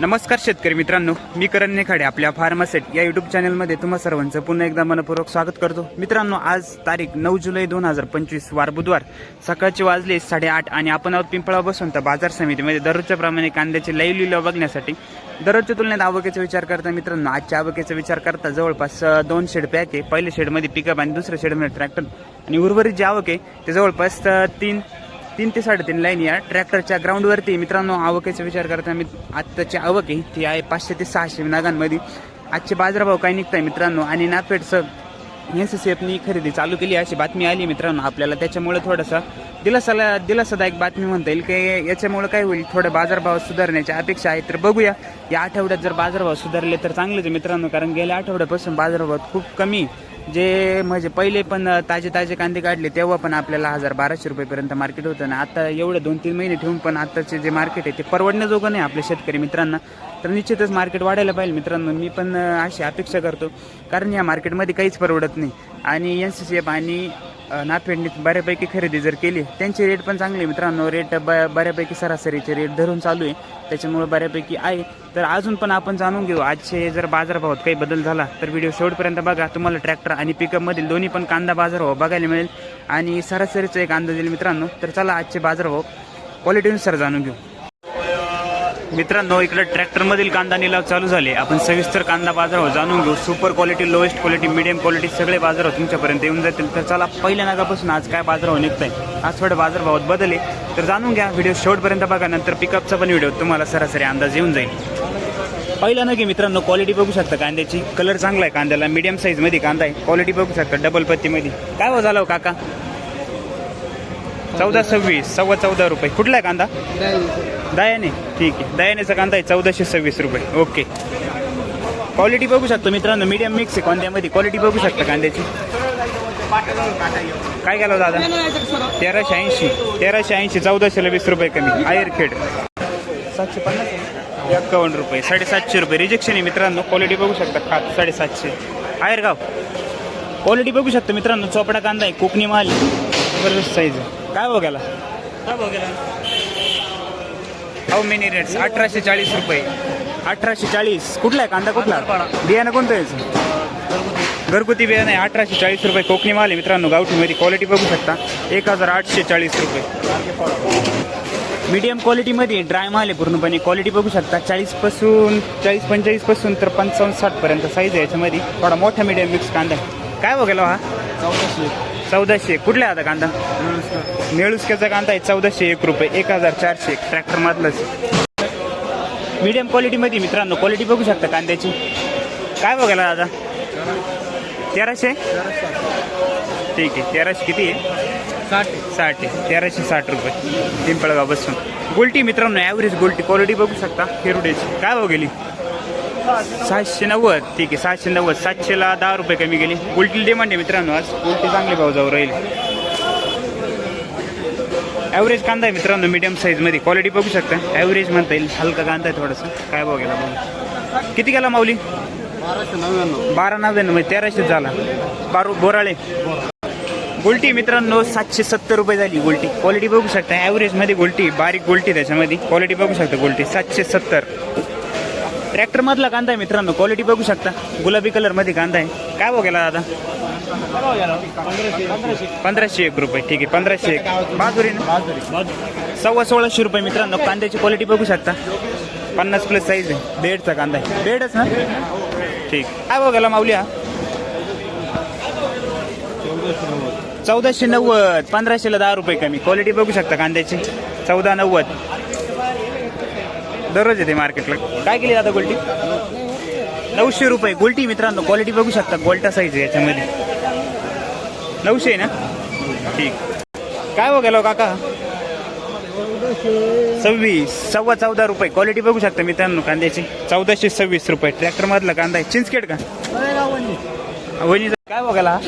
नमस्कार शेतकरी मित्रांनो मी करण नेखाडे आपल्या फार्मासेट या युट्यूब चॅनलमध्ये तुम्हा सर्वांचं पुन्हा एकदा मनपूर्वक स्वागत करतो. मित्रांनो आज तारीख नऊ जुलै दोन हजार पंचवीस वार बुधवार सकाळचे वाजले साडेआठ आणि आपण आहोत पिंपळा बसून तर बाजार समितीमध्ये. दररोजच्या प्रमाणे कांद्याचे लई लिलाव बघण्यासाठी दररोजच्या तुलनेत आवकेचा विचार करता मित्रांनो आजच्या आवकेचा विचार करता जवळपास दोन शेड पॅक आहे. पहिल्या शेडमध्ये पिकअप आणि दुसऱ्या शेडमध्ये ट्रॅक्टर आणि उर्वरित जे आवक आहे ते जवळपास तीन तीन ते साडेतीन लाईन या ट्रॅक्टरच्या ग्राउंडवरती. मित्रांनो आवकेचा विचार करता मी आत्ताची आवक आहे ती आहे पाचशे ते सहाशे नागांमध्ये. आजचे बाजारभाव काय निघताय मित्रांनो? आणि नाफेडचं एन सी सी एफनी खरेदी चालू केली अशी बातमी आली मित्रांनो आपल्याला. त्याच्यामुळे थोडासा दिलासाला दिलासादायक बातमी म्हणता येईल की याच्यामुळे काय होईल? थोडं बाजारभाव सुधारण्याची अपेक्षा आहे तर बघूया. या आठवड्यात जर बाजारभाव सुधारले तर चांगलेच आहे मित्रांनो कारण गेल्या आठवड्यापासून बाजारभाव खूप कमी जे म्हणजे पहिले पण ताजे ताजे कांदे काढले तेव्हा पण आपल्याला हजार बाराशे रुपयेपर्यंत मार्केट होतं. ना आता एवढं दोन तीन महिने ठेवून पण आत्ताचे जे मार्केट आहे ते परवडण्याजोगं नाही आपल्या शेतकरी मित्रांना. तर निश्चितच मार्केट वाढायला पाहिजे मित्रांनो. मी पण अशी अपेक्षा करतो. कारण या मार्केटमध्ये काहीच परवडत नाही. आणि एन सी सी एफ आणि अं, बऱ्यापैकी खरेदी जर केली त्यांचे रेट पण चांगले मित्रांनो. रेट ब बऱ्यापैकी सरासरीचे रेट धरून चालू आहे. त्याच्यामुळे बऱ्यापैकी आहे. तर अजून पण आपण जाणून घेऊ. आजचे जर बाजारभावात काही बदल झाला तर व्हिडिओ शेवटपर्यंत बघा. तुम्हाला ट्रॅक्टर आणि पिकअपमधील दोन्ही पण कांदा बाजारभाव बघायला मिळेल. आणि सरासरीचा एक अंदाज येईल मित्रांनो. तर चला आजचे बाजारभाव क्वालिटीनुसार जाणून घेऊ. मित्रांनो इकडे ट्रॅक्टरमधील कांदा निलाव चालू झाले. आपण सविस्तर कांदा बाजारभाव हो जाणून घेऊ. Super quality lowest quality medium quality सगळे बाजारभाव हो तुमच्यापर्यंत येऊन जातील. तर चला पहिल्या नागापासून आज काय बाजार हो निघत आहे आज थोडं बाजारभावात भावात आहे. तर जाणून घ्या व्हिडिओ शेवटपर्यंत बघा. नंतर पिकअपचा पण व्हिडिओ तुम्हाला सरासरी अंदाज येऊन जाईल. पहिला की मित्रांनो क्वालिटी बघू शकता कांद्याची. कलर चांगला आहे कांद्याला. मीडियम साईजमध्ये कांदा आहे. क्वालिटी बघू शकता डबल पत्तीमध्ये. काय हो झालं काका? चौदा सव्वीस सव्वा चौदा रुपये. कुठला आहे कांदा? दयाने. ठीक आहे. दयानेचा कांदा आहे. चौदाशे सव्वीस रुपये. ओके. क्वालिटी बघू शकतो मित्रांनो. मीडियम मिक्स आहे कांद्यामध्ये. क्वालिटी बघू शकता कांद्याची. काय केलं दादा? तेराशे ऐंशी. तेराशे ऐंशी. चौदाशेला वीस रुपये कमी. आयरखेड सातशे पन्नास एक्कावन्न रुपये. साडेसातशे रुपये. रिजेक्शन आहे मित्रांनो. क्वालिटी बघू शकता. खात साडेसातशे. आयरगाव क्वालिटी बघू शकता मित्रांनो. चोपडा कांदा आहे. कोकणी माल जबरदस्त साईज आहे. काय बघायला गेला? हाऊ मेनी रेट्स अठराशे चाळीस रुपये. अठराशे चाळीस. कुठला आहे? कांदा कुठला? बियाणं कोणतं यायचं घरगुती बियाणं आहे. अठराशे चाळीस रुपये कोकणी माल आहे मित्रांनो. गावठीमध्ये क्वालिटी बघू शकता. एक हजार आठशे चाळीस रुपये. मीडियम क्वालिटीमध्ये ड्राय माल आहे पूर्णपणे. क्वालिटी बघू शकता. चाळीसपासून चाळीस पंचेचाळीसपासून तर पंचावन्न साठपर्यंत साईज आहे याच्यामध्ये. थोडा मोठा मीडियम मिक्स कांदा आहे. काय बघायला हा? चौदाशे कुठला आहे आता कांदा? निळुसक्याचा कांदा आहे चौदाशे एक रुपये. एक हजार चारशे ट्रॅक्टर मधलंच. मीडियम क्वालिटीमध्ये मित्रांनो. क्वालिटी बघू शकता कांद्याची. काय बघायला दादा तेराशे? ठीक आहे. तेराशे किती आहे? साठ. आहे. तेराशे साठ रुपये. पिंपळगाव बसून. गोल्टी मित्रांनो. ॲव्हरेज गोल्टी क्वालिटी बघू शकता. हिरुडेची काय गेली? सहाशे नव्वद. ठीक आहे सहाशे नव्वद. सातशेला दहा रुपये कमी गेली उलटी डिमांड आहे मित्रांनो आज. उलटी चांगली भाव जाऊ राहील. ॲव्हरेज कांदा आहे मित्रांनो मिडियम साईजमध्ये क्वालिटी बघू शकता. ॲव्हरेज म्हणता येईल. हलका कांदा आहे थोडंसं. काय भाव गेला किती गेला माऊली? बाराशे नव्याण्णव. बारा नव्याण्णव म्हणजे तेराशे झाला. बारू बोराळे. गोल्टी मित्रांनो सातशे सत्तर रुपये झाली गोल्टी क्वालिटी बघू शकता. ॲव्हरेजमध्ये गोल्टी बारीक गोल्टी त्याच्यामध्ये. क्वालिटी बघू शकता गोल्टी सातशे सत्तर. ट्रॅक्टरमधला कांदा आहे मित्रांनो. क्वालिटी बघू शकता. गुलाबी कलरमध्ये कांदा आहे. काय भाव गेला दादा? पंधराशे एक रुपये. ठीक आहे पंधराशे एक. बाजुरी सव्वा सोळाशे रुपये मित्रांनो. कांद्याची क्वालिटी बघू शकता. पन्नास प्लस साईज आहे. बेडचा कांदा आहे. बेडच ना? ठीक. काय भाव गेला माऊली हा? चौदाशे नव्वद. पंधराशेला दहा रुपये कमी. क्वालिटी बघू शकता कांद्याची. चौदा नव्वद. दररोज येते मार्केटला. काय केली आता गोल्टी? नऊशे रुपये. गोल्टी मित्रांनो क्वालिटी बघू शकता. गोल्टा साईज आहे याच्यामध्ये. नऊशे आहे ना? ठीक. काय हो गेलो काका? सव्वीस. सव्वा चौदा रुपये. क्वालिटी बघू शकता मित्रांनो कांद्याची. चौदाशे सव्वीस रुपये. ट्रॅक्टर मधला कांदा आहे. चिंचकेट का? वहिनीचा काय बघायला?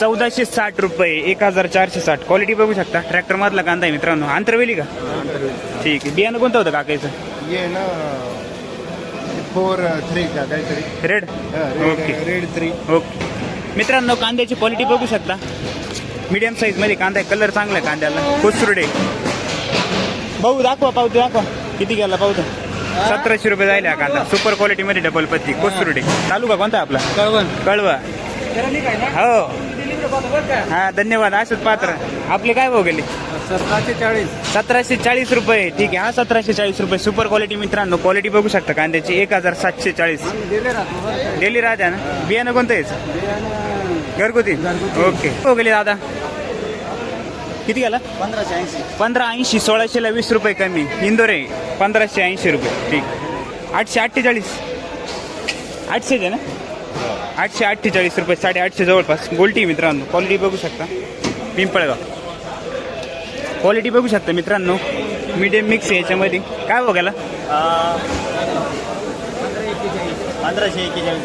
चौदाशे साठ. रुपये एक हजार चारशे साठ. क्वालिटी बघू शकता. ट्रॅक्टर मधला कांदा आहे मित्रांनो. आंतरवेली का? ठीक आहे. बियाणं कोणतं होतं काकायचं? ये ना फोर थ्री का काहीतरी. Red okay red three okay मित्रांनो कांद्याची क्वालिटी बघू शकता. मीडियम साईजमध्ये कांदा आहे. कलर चांगला आहे कांद्याला. कोसुर्डे भाऊ दाखवा पावती दाखवा. किती गेला पाहू सतराशे रुपये जायला हा कांदा. सुपर क्वालिटी मध्ये डबल पत्ती. कोसरुडे तालुका कोणता आहे आपला? कळवण. कळवा. हो. हा धन्यवाद असंच पात्र. आपले काय भाव गेले? सतराशे चाळीस. सतराशे चाळीस रुपये. ठीक आहे हा सतराशे चाळीस रुपये. सुपर क्वालिटी मित्रांनो क्वालिटी बघू शकता कांद्याची. एक हजार सातशे चाळीस. डेली राहत्या ना? बियाणं कोणतं यायचं घरगुती? ओके. हो गेले दादा? किती गेला? पंधराशे ऐंशी. पंधरा ऐंशी सोळाशेला वीस रुपये कमी. इंदोरे पंधराशे ऐंशी रुपये. ठीक. आठशे अठ्ठेचाळीस. आठशेच आहे ना? आठशे अठ्ठेचाळीस रुपये साडे आठशे जवळपास गोल्टी मित्रांनो. क्वालिटी बघू शकता. पिंपळगाव. क्वालिटी बघू शकता मित्रांनो. मीडियम मिक्स आहे याच्यामध्ये. काय बघायला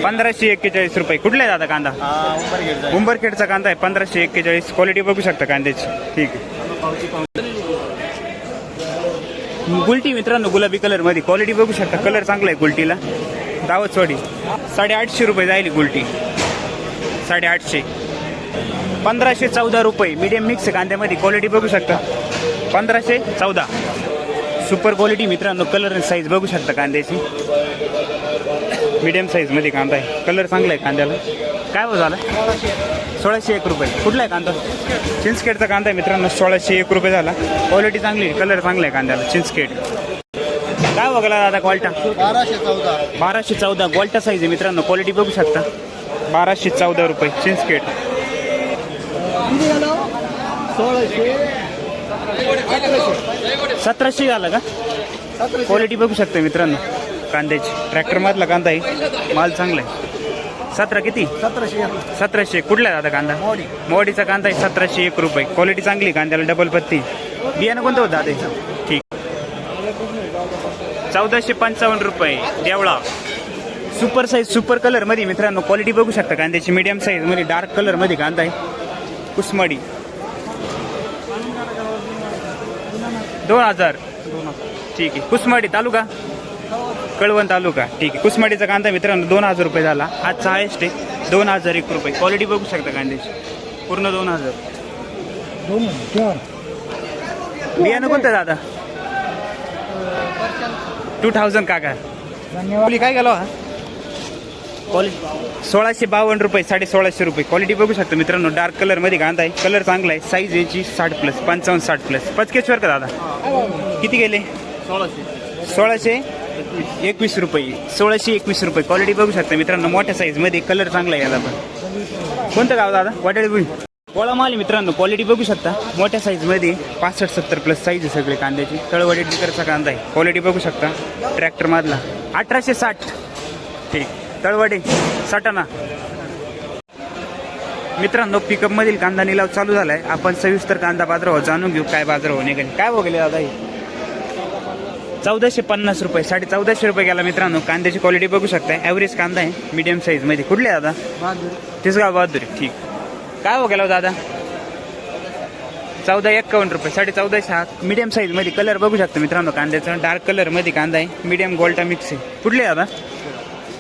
पंधराशे एक्केचाळीस रुपये. कुठला आहे दादा कांदा? उंबरखेडचा कांदा आहे. पंधराशे एक्केचाळीस क्वालिटी बघू शकता कांद्याची. ठीक आहे. गुलटी मित्रांनो गुलाबी कलरमध्ये. क्वालिटी बघू शकता. कलर चांगला आहे गुलटीला. दावतवाडी साडेआठशे रुपये जाईल गुलटी. साडेआठशे. पंधराशे चौदा रुपये. Medium mix कांद्यामध्ये. क्वालिटी बघू शकता. पंधराशे चौदा. सुपर क्वालिटी मित्रांनो कलर आणि साईज बघू शकता कांद्याची. मीडियम साईजमध्ये कांदा आहे. कलर चांगला आहे कांद्याला. काय हो झाला? सोळाशे एक रुपये. कुठला आहे कांदा? चिंचखेडचा कांदा आहे मित्रांनो सोळाशे एक रुपये झाला. क्वालिटी चांगली आहे. कलर चांगला आहे कांद्याला. चिंचखेड काय बघायला दादा क्वालिटा. बाराशे चौदा. बाराशे चौदा. गोल्टा साईज आहे मित्रांनो. क्वालिटी बघू शकता. बाराशे चौदा रुपये. सोळाशे. सतराशे. झाला का? क्वालिटी बघू शकता मित्रांनो. कांद्याची. ट्रॅक्टर मधला कांदा आहे. माल चांगला आहे. सतरा किती? सतराशे. सतराशे. कुठला आहे दादा कांदा? मोडी. मोडीचा कांदा आहे. सतराशे एक रुपये. क्वालिटी चांगली कांद्याला डबल पत्ती. बियाणं कोणतं होतं दादा? ठीक. चौदाशे पंचावन्न रुपये. देवळा. सुपर साईज सुपर कलरमध्ये मित्रांनो क्वालिटी बघू शकता. कांद्याची मीडियम साईजमध्ये डार्क कलरमध्ये कांदा आहे. कुसमाडी. दोन हजार. ठीक आहे. कुसमाडी तालुका? कळवण तालुका. ठीक आहे. कुसमाडीचा कांदा मित्रांनो दोन हजार रुपये झाला. आजचा हायस्ट आहे. दोन हजार एक रुपये. क्वालिटी बघू शकता कांद्याची. पूर्ण दोन हजार. बियाणं कोणतं दादा? टू थाउजंड काका. धन्यवाद. काय गेलो हा क्वालिटी सोळाशे बावन्न रुपये साडे सोळाशे रुपये. क्वालिटी बघू शकतो मित्रांनो डार्क कलरमध्ये कांदा आहे. कलर चांगला आहे. साईज याची साठ प्लस पंचावन्न साठ प्लस पचकेश्वर का दादा? किती गेले? सोळाशे. सोळाशे? एकवीस रुपये. सोळाशे एकवीस रुपये. क्वालिटी बघू शकता मित्रांनो मोठ्या साईजमध्ये. कलर चांगला आहे याला पण. कोणतं गाव दादा? वाटाळी पोळा माल आहे मित्रांनो क्वालिटी बघू शकता. मोठ्या साईजमध्ये पासष्ट सत्तर प्लस साईज आहे सगळे कांद्याची. तळवडी लिटरचा कांदा आहे. क्वालिटी बघू शकता. ट्रॅक्टर मधला. अठराशे साठ. ठीक. तळवडे साठाना मित्रांनो पिकअप मधील कांदा निलाव चालू झालाय. आपण सविस्तर कांदा बाजारावर जाणून घेऊ काय बाजारावर निघाले. काय बघले दादा हे? चौदाशे पन्नास रुपये साडे चौदाशे रुपये गेला मित्रांनो. कांद्याची क्वालिटी बघू शकता. ॲव्हरेज कांदा आहे मीडियम साईजमध्ये. कुठले दादा? तिसगाव बहादुरी ठीक. काय हो गेला हो दादा? चौदा एक्कावन्न रुपये साडे चौदाशे हा मीडियम साईजमध्ये कलर बघू शकता मित्रांनो कांद्याचा. डार्क कलरमध्ये कांदा आहे. मीडियम गोल्टा मिक्स आहे. कुठले दादा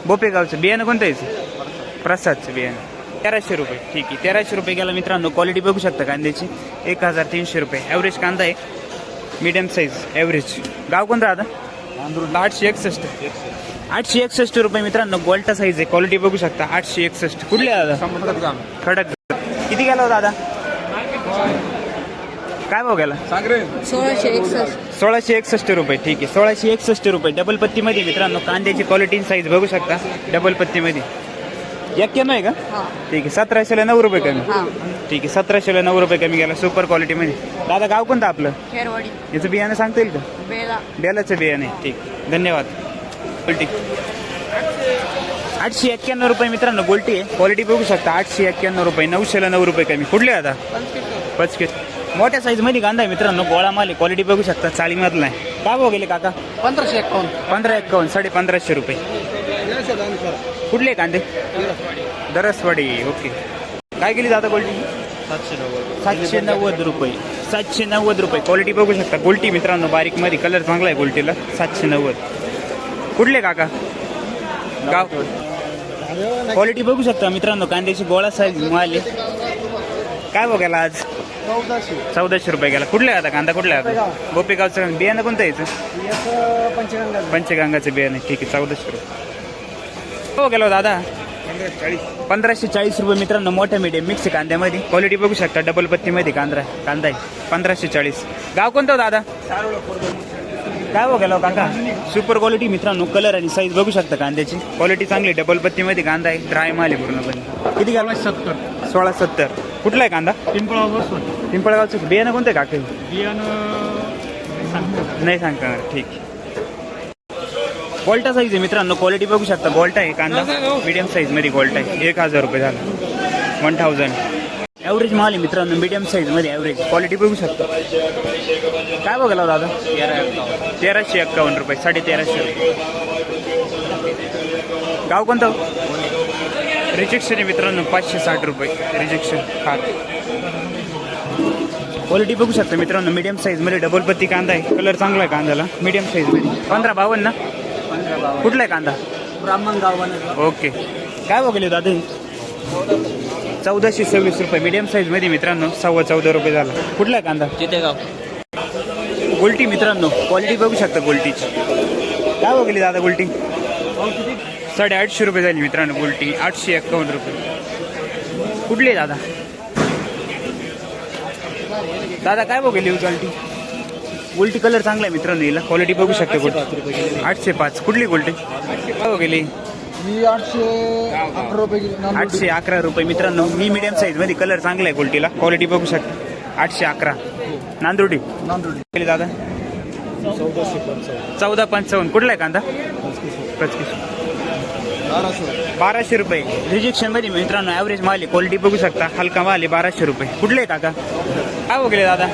बोपेगावचं. बियाणं कोणतं यायचं प्रसादचं बियाणं. तेराशे रुपये. ठीक आहे. तेराशे रुपये गेला मित्रांनो. क्वालिटी बघू शकता कांद्याची. एक हजार तीनशे रुपये. ॲव्हरेज कांदा आहे. मीडियम साईज ॲव्हरेज गाव कोणतं दादा? आठशे एकसष्ट. आठशे एकसष्ट रुपये मित्रांनो. गोल्टा साईज आहे. क्वालिटी बघू शकता. आठशे एकसष्ट. कुठले दादा? खडक किती गेला हो दादा काय भाव गेला? सोळाशे एकसष्ट. सोळाशे एकसष्ट रुपये ठीक आहे. सोळाशे एकसष्ट रुपये. डबल पत्तीमध्ये मित्रांनो कांद्याची क्वालिटी साईज बघू शकता. डबल पत्तीमध्ये एक्क्याण्णव आहे का? ठीक आहे. सतराशेला नऊ रुपये कमी. हा. ठीक आहे. सतराशेला नऊ रुपये कमी गेला. सुपर क्वालिटीमध्ये दादा गाव कोणतं आपलं? खेरवाडी. याचं बियाणं सांगता येईल का? बेला. बेलाचं बियाणं आहे. ठीक. धन्यवाद. गोल्टी आठशे एक्क्याण्णव रुपये मित्रांनो गोल्टी आहे. क्वालिटी बघू शकता आठशे एक्क्याण्णव रुपये नऊशेला नऊ रुपये कमी. कुठले आता? पचकेट. मोठ्या साईजमध्ये कांदा आहे मित्रांनो गोळा माल क्वालिटी बघू शकता चाळीमधला आहे. काय भाव गेले काका? पंधराशे एकावन्न. पंधरा एक्कावन्न साडे पंधराशे रुपये. कुठले कांदे? दरसवाडी ओके. काय गेली दादा गोल्टी? सातशे नव्वद सातशे नव्वद रुपये. सातशे नव्वद रुपये. क्वालिटी बघू शकता. गोल्टी मित्रांनो बारीकमध्ये. कलर चांगला आहे गोल्टीला सातशे नव्वद. कुठले काका? गाव? क्वालिटी बघू शकता मित्रांनो कांद्याची गोळा साईज माल. काय बघायला आज? चौदाशे. रुपये गेला. कुठला आहे आता कांदा? कुठला आहे आता? गोपेगावचं बियाणं कोणतं यायचं पंचगंगा पंचगंगाचं बियाणं. ठीक आहे चौदाशे रुपये. हो गेलो दादा? पंधराशे चाळीस. रुपये मित्रांनो मोठ्या मीडियम मिक्स कांद्यामध्ये. क्वालिटी बघू शकता डबल पत्तीमध्ये कांदा कांदा आहे. पंधराशे चाळीस. गाव कोणतं हो दादा? काय हो गेलो काका सुपर क्वालिटी मित्रांनो कलर आणि साईज बघू शकता कांद्याची. क्वालिटी चांगली डबल पत्तीमध्ये कांदा आहे ड्राय माल आहे पूर्णपणे. किती घाल सत्तर. सोळा सत्तर. कुठला आहे कांदा? पिंपळा बसून पिंपळगावचं. बियाणं कोणतं आहे काका? बियाणं नाही सांगता ठीक. गोल्टा साईज आहे मित्रांनो क्वालिटी बघू शकता. गोल्टा आहे कांदा. मीडियम साईजमध्ये गोल्टा आहे. एक हजार रुपये झाला. वन थाउजंड ॲव्हरेज माल आहे मित्रांनो मीडियम साईजमध्ये ॲव्हरेज क्वालिटी बघू शकता. काय बघायला हो दादा तेराशे एक्कावन्न रुपये साडे तेराशे रुपये. गाव कोणतं? रिजेक्शन आहे मित्रांनो पाचशे साठ रुपये. रिजेक्शन खात क्वालिटी बघू शकता मित्रांनो मीडियम साईजमध्ये डबल पत्ती कांदा आहे. कलर चांगला आहे कांद्याला मीडियम साईजमध्ये पंधरा बावन्न ना? कुठला आहे कांदा? ब्राह्मण गाव ओके काय बघले दादा? हे? चौदाशे सव्वीस रुपये. मीडियम साईजमध्ये मित्रांनो सव्वा चौदा रुपये झाला. कुठला कांदा? चितेगाव. गोल्टी मित्रांनो क्वालिटी बघू शकता गोल्टीची. काय बघली दादा गोल्टी? साडे आठशे रुपये झाली मित्रांनो गोल्टी आठशे एक्कावन्न रुपये. कुठली दादा? दादा काय बघली गोल्टी गोल्टी कलर चांगला आहे मित्रांनो हिला. क्वालिटी बघू शकता गोल्टी. आठशे पाच. कुठली गोल्टी? काय बघली ही आठशे अकरा रुपये किलो आठशे अकरा रुपये. मित्रांनो मी मीडियम साईजमध्ये कलर चांगला आहे गोल्टीला क्वालिटी बघू शकता. आठशे अकरा. नांदुर्डी. नांदुर्डी. केली दादा? चौदाशे पंचावन्न. चौदा पंचावन्न. कुठला आहे कांदा? पस्तीस बाराशे. बाराशे रुपये. रिजेक्शनमध्ये मित्रांनो ॲव्हरेज माल आहे. क्वालिटी बघू शकता. हलका माल आहे बाराशे रुपये. कुठले आहे काका? काय वगैरे दादा?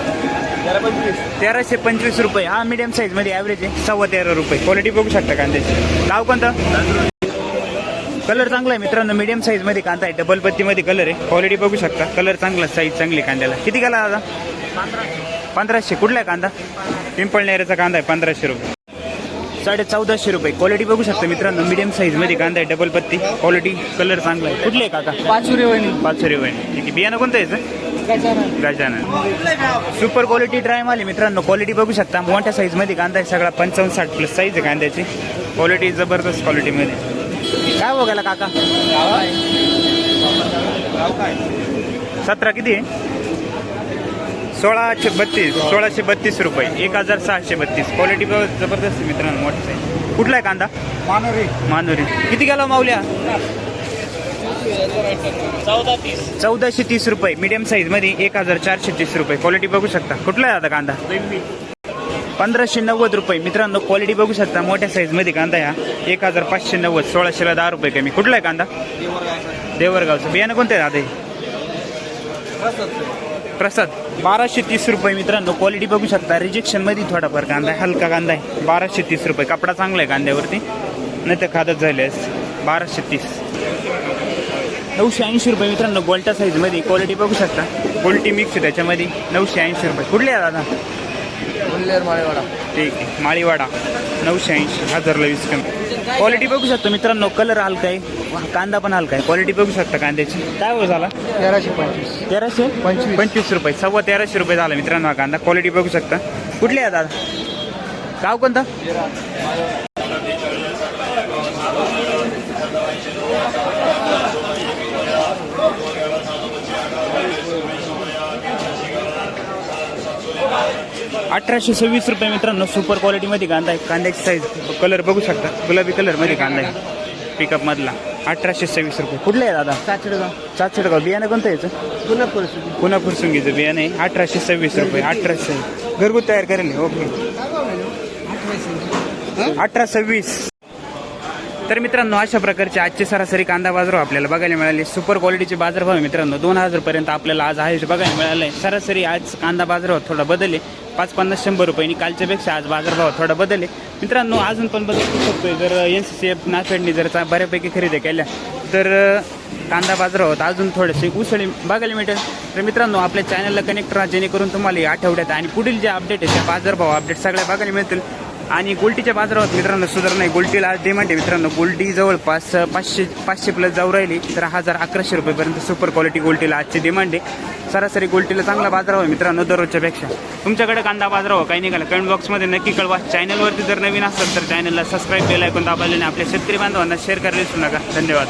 पंचवीस. तेराशे पंचवीस रुपये. हा मीडियम साईजमध्ये ॲव्हरेज आहे. सव्वा तेरा रुपये. क्वालिटी बघू शकता कांद्याची. गाव कोणतं? कलर चांगला आहे मित्रांनो. मीडियम साईजमध्ये कांदा आहे. डबल पत्तीमध्ये कलर आहे. क्वालिटी बघू शकता. कलर चांगला साईज चांगली आहे कांद्याला. किती गेला दादा? पंधराशे. कुठला आहे कांदा? पिंपळनेरचा कांदा आहे पंधराशे रुपये. साडे चौदाशे रुपये. क्वालिटी बघू शकता मित्रांनो. मीडियम साईजमध्ये कांदा आहे डबल पत्ती. क्वालिटी कलर चांगला आहे. कुठले आहे काका? पाचशे वहिनी. पाचशे रुपये ठीक आहे. बियाणं कोणतं यायचं गजानन. सुपर क्वालिटी ड्राय माल आहे मित्रांनो. क्वालिटी बघू शकता. मोठ्या साईजमध्ये कांदा आहे. सगळा पंचावन्न साठ प्लस साईज आहे कांद्याची. क्वालिटी जबरदस्त क्वालिटीमध्ये काय बघायला काका? सतरा किती? आहे सोळाशे बत्तीस सोळाशे बत्तीस रुपये. एक हजार सहाशे बत्तीस. क्वालिटी जबरदस्त आहे मित्रांनो मोठी साईज कुठला आहे कांदा? मानोरी. मानुरी. किती गेला माऊल्या चौदाशे तीस रुपये. मीडियम साईजमध्ये एक हजार चारशे तीस रुपये. क्वालिटी बघू शकता. कुठला आहे आता कांदा? पंधराशे नव्वद रुपये. मित्रांनो क्वालिटी बघू शकता मोठ्या साईजमध्ये कांदा या एक हजार पाचशे नव्वद सोळाशेला दहा रुपये कमी. कुठला आहे कांदा? देवरगावचं. बियाणं कोणतं आहे दादा प्रसाद. बाराशे तीस रुपये मित्रांनो क्वालिटी बघू शकता. रिजेक्शनमध्ये थोडाफार कांदा आहे हलका कांदा आहे. बाराशे तीस रुपये. कपडा चांगला आहे कांद्यावरती. नाही तर खादत झाल्यास बाराशे तीस. नऊशे ऐंशी रुपये मित्रांनो गोल्टा साईजमध्ये क्वालिटी बघू शकता. गोल्टी मिक्स त्याच्यामध्ये. नऊशे ऐंशी रुपये. कुठले आहे दादा? उल्लेर माळेवाडा. ठीक आहे. माळीवाडा नऊशे ऐंशी हजारला वीस कमी. क्वालिटी बघू शकता मित्रांनो कलर हलका आहे कांदा पण हलका आहे क्वालिटी बघू शकता कांद्याची. काय हो झाला? तेराशे पंचवीस. तेराशे? पंचवीस. पंचवीस रुपये. सव्वा तेराशे रुपये झाला मित्रांनो हा कांदा. क्वालिटी बघू शकता. कुठले आहे दादा गाव कोणतं? अठराशे सव्वीस रुपये मित्रांनो सुपर क्वालिटीमध्ये कांदा आहे. कांद्याची साईज कलर बघू शकता. गुलाबी कलरमध्ये कांदा आहे. पिकअप मधला. अठराशे सव्वीस रुपये. कुठले आहे दादा? साचडेगाव सातशे बियाणं कोणतं यायचं पुन्हा परिस्थिती पुन्हा फुरसुंगीचं बियाणं आहे. अठराशे सव्वीस रुपये. अठराशे. घरगुत तयार करेल ओके अठरा सव्वीस. तर मित्रांनो अशा प्रकारचे आजचे सरासरी कांदा बाजार आपल्याला बघायला मिळाले. सुपर क्वालिटीचे बाजारभाव आहे मित्रांनो दोन हजारपर्यंत आपल्याला आज आहे बघायला मिळालं आहे सरासरी आज कांदा बाजारभाव थोडा बदलले. पाच पन्नास शंभर रुपयांनी कालच्यापेक्षा आज बाजारभाव थोडा बदलले. मित्रांनो अजून पण बदल शकतो शकतोय जर एन सी सी एफ नाफेडनी जर बऱ्यापैकी खरेदी केल्या तर कांदा बाजारावर अजून थोडेसे उसळी बघायला मिळेल. तर मित्रांनो आपल्या चॅनलला कनेक्ट राहा जेणेकरून तुम्हाला आठवड्यात आणि पुढील जे अपडेट आहे त्या बाजारभाव अपडेट सगळ्या बघायला मिळतील. आणि गोल्टीच्या बाजारात मित्रांनो सुधारणा आहे. गोल्टीला आज डिमांड आहे मित्रांनो. गोल्टी जवळपास पाचशे पाचशे प्लस जाऊ राहिली तर हजार अकराशे रुपयेपर्यंत सुपर क्वालिटी गोल्टीला आजची डिमांड आहे. सरासरी गोल्टीला चांगला बाजार आहे मित्रांनो दररोजच्यापेक्षा तुमच्याकडे कांदा बाजार हो काही निघाला? कमेंट बॉक्समध्ये नक्की कळवा. चॅनलवरती जर नवीन असेल तर चॅनलला सबस्क्राईब केलं ऐकून दाबायला आणि आपल्या शेतकरी बांधवांना शेअर करायला विसरू नका. धन्यवाद.